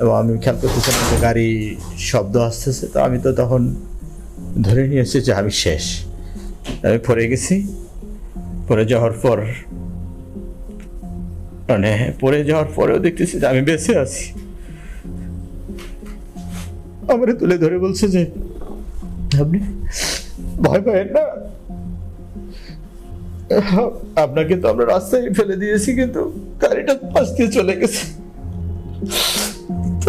এবং আমি খেয়াল করতেছিলাম যে গাড়ি শব্দ আসতেছে, তো আমি তো তখন ধরে নিয়েছি যে আমি শেষ। আমি পড়ে গেছি। পড়ে যাওয়ার পর মানে পড়ে যাওয়ার পরেও দেখতেছি যে আমি বেঁচে আছি। আমারে তুলে ধরে বলছে যে, আপনি ভয় পাবেন না। আপনাকে তো আমরা রাস্তায় ফেলে দিয়েছি, কিন্তু গাড়িটা পাশ দিয়ে চলে গেছে।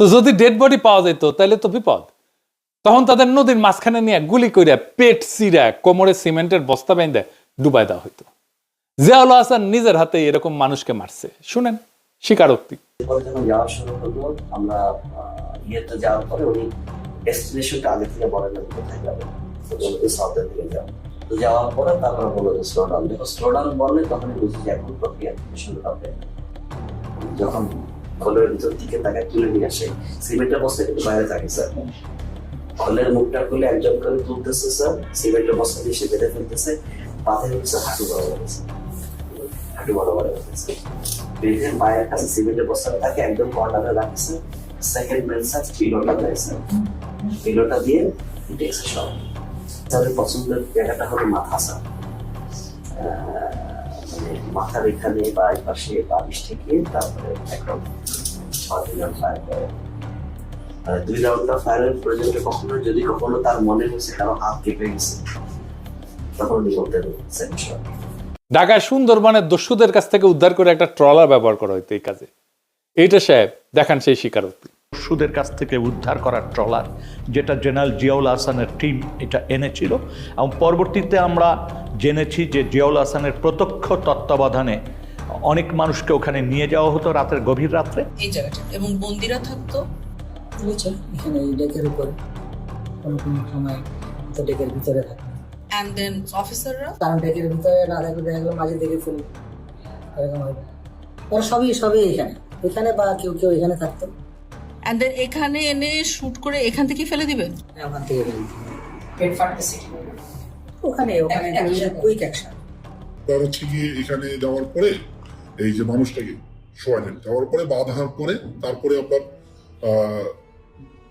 তো যদি ডেড বডি পাওয়া যেত, তাহলে তো বিপদ। তখন তাদের নদীর মাঝখানে নিয়ে গুলি করে পেট চিরা কোমরে সিমেন্টের বস্তা বেঁধে ডুবাই দেওয়া হইতো। জিয়াউল হাসান নিজের হাতে এরকম মানুষকে মারছে। শুনেন, স্বীকারোক্তি। পরে যখন যাওয়া শুরু করল আমরা ইয়েতে যাওয়ার পরে উনি ডেস্টিনেশনটা আগে থেকে বলেন কোথায় যাবে তো বলল যে সাউথের দিকে যাও তো যাওয়ার পরে তারপরে বলল যে স্লো ডাউন যখন বললে তখনই বুঝি যে এখন প্রক্রিয়া। শুরু হবে যখন খোলের ভিতর দিকে তাকে তুলে নিয়ে আসে। সিমেন্টের বস্তা কিন্তু বাইরে থাকে, স্যার। খোলের মুখটা খুলে একজন করে তুলতেছে, স্যার। সিমেন্টের বস্তা দিয়ে সে বেঁধে ফেলতেছে। পাথরে হচ্ছে হাঁটু বড় হয়েছে হাঁটু বড় বড় হয়েছে বেঁধে পায়ের কাছে সিমেন্টের বস্তাটা তাকে একদম কর্নারে রাখছে। সেকেন্ড মেন সাইজ পিলোটা দিয়েছে পিলোটা দিয়ে দেখছে সব। তাদের পছন্দের জায়গাটা হলো মাথা, স্যার। মানে মাথার এখানে বা এই পাশে বালিশ থেকে তারপরে একদম ছয় রাউন্ড ফায়ার করে। আর দুই রাউন্ডটা ফায়ারের প্রয়োজনটা কখনো যদি কখনো তার মনে হয়েছে কারও হাত কেঁপে গেছে তখন উনি বলতেন সেন্সর ঢাকায় সুন্দরবনের দস্যুদের কাছ থেকে উদ্ধার করে একটা ট্রলার ব্যবহার করা হইতো এই কাজে। এইটা সাহেব দেখান সেই স্বীকারোক্তি। দস্যুদের কাছ থেকে উদ্ধার করার ট্রলার যেটা জেনারেল জিয়াউল হাসানের টিম এটা এনেছিল। এবং পরবর্তীতে আমরা জেনেছি যে জিয়াউল হাসানের প্রত্যক্ষ তত্ত্বাবধানে অনেক মানুষকে ওখানে নিয়ে যাওয়া হতো রাতের গভীর রাত্রে। এই জায়গাটা এবং বন্দিরা থাকতো। বুঝছেন এখানে এই ডেকের উপরে। কোনো কোনো সময় তো ডেকের ভিতরে থাকে। অ্যান্ড দেন অফিসাররা কারণ ডেকের ভিতরে না থাকলে দেখা গেলো মাঝে দেখে ফেলি এরকম হবে ওরা সবই সবই এখানে। এখানে বা কেউ কেউ এখানে থাকতো। অ্যান্ড দেন এখানে এনে শুট করে এখান থেকে ফেলে দিবে? ওখান থেকে ফেলি ওখানে ওখানে কুইক অ্যাকশন তার হচ্ছে গিয়ে এখানে যাওয়ার পরে এই যে মানুষটাকে শোয়ালেন যাওয়ার পরে বাঁধার পরে তারপরে আপনার আহ,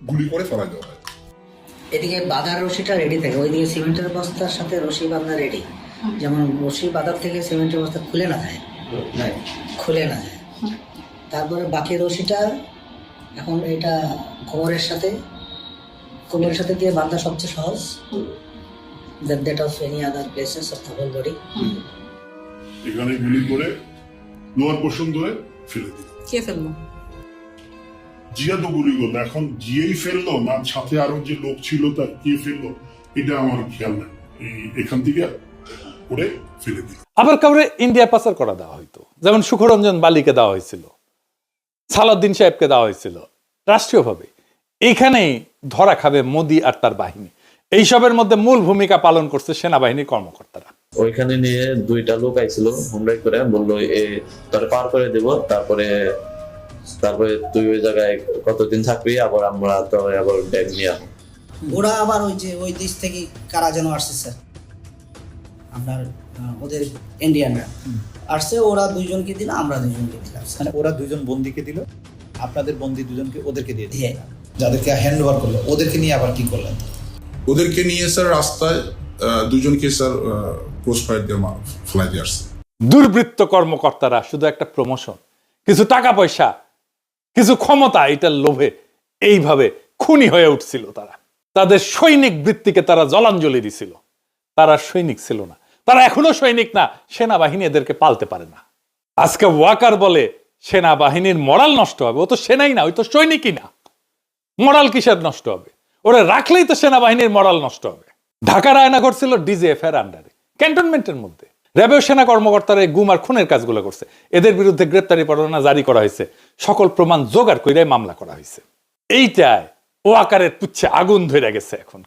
গুলি করে ফেলা দেওয়া হয়। এদিকে বাঁধার রশিটা রেডি থাকে। ওইদিকে সিমেন্টের বস্তার সাথে রশি বাঁধা রেডি যেমন রশি বাঁধার থেকে সিমেন্টের বস্তা খুলে না যায়। খুলে না যায়। তারপরে বাকি রশিটা এখন এটা কোমরের সাথে কোমরের সাথে দিয়ে বাঁধা সবচেয়ে সহজ। That that of any other places of the whole body এখানে গুলি করে লোয়ার পোর্শন ধরে ফেলে দিল। কে ফেলল। জিয়া তো গুলি করল। এখন জিয়েই ফেলল না সাথে আরও যে লোক ছিল তার কে ফেলল এটা আমার খেয়াল নাই। এখান থেকে করে ফেলে দিল। আবার কাউরে ইন্ডিয়া পাচার করা দেওয়া হইতো। যেমন সুখরঞ্জন বালিকে দেওয়া হয়েছিল সালাউদ্দিন সাহেবকে দেওয়া হয়েছিল রাষ্ট্রীয়ভাবে। এইখানেই ধরা খাবে মোদি আর তার বাহিনী। এইসবের মধ্যে মূল ভূমিকা পালন করছে সেনাবাহিনীর কর্মকর্তারা। ওইখানে নিয়ে দুইটা লোক আইছিল হুমরাই করে বলল এ তোর পার করে দেব তারপরে তারপরে তুই ওই জায়গায় কতদিন থাকবি আবার আমরা তো আবার ব্যাগ নিয়ে আসব। ওরা আবার ওই যে ওই দেশ থেকে কারা যেন আসছে স্যার? আপনার ওদের ইন্ডিয়ানরা আসছে ওরা দুইজনকে দিল আমরা দুইজনকে দিলাম। মানে ওরা দুজন বন্দিকে দিল আপনাদের বন্দি দুজনকে ওদেরকে দিয়ে দিয়ে যাদেরকে হ্যান্ড ওভার করল ওদেরকে নিয়ে আবার কি করলেন? ওদেরকে নিয়ে স্যার রাস্তায় দুজনকে স্যার ক্রস ফায়ার মা- ফেলাই দিয়ে আসছে। দুর্বৃত্ত কর্মকর্তারা, শুধু একটা প্রমোশন কিছু টাকা পয়সা, কিছু ক্ষমতা, এটার লোভে এইভাবে খুনি হয়ে উঠছিল তারা। তাদের সৈনিক বৃত্তিকে তারা জলাঞ্জলি দিছিল। তারা সৈনিক ছিল না। তারা এখনও সৈনিক না, সেনাবাহিনী এদেরকে পালতে পারে না। আজকে ওয়াকার বলে, সেনাবাহিনীর মরাল নষ্ট হবে। ও তো সেনাই না, ওই তো সৈনিকই না। মরাল কিসের নষ্ট হবে? ওরা রাখলেই তো সেনাবাহিনীর মরাল নষ্ট হবে। ঢাকার আয়নাঘর ছিল ডিজিএফ এর আন্ডারে ক্যান্টনমেন্টের মধ্যে। র্যাবেও সেনা কর্মকর্তারা এই গুম আর খুনের কাজগুলো করছে। এদের বিরুদ্ধে গ্রেপ্তারি পরোয়ানা জারি করা হয়েছে। সকল প্রমাণ জোগাড় করে মামলা করা হয়েছে। এইটায় ও আকারের পুচ্ছে আগুন ধরে গেছে এখন।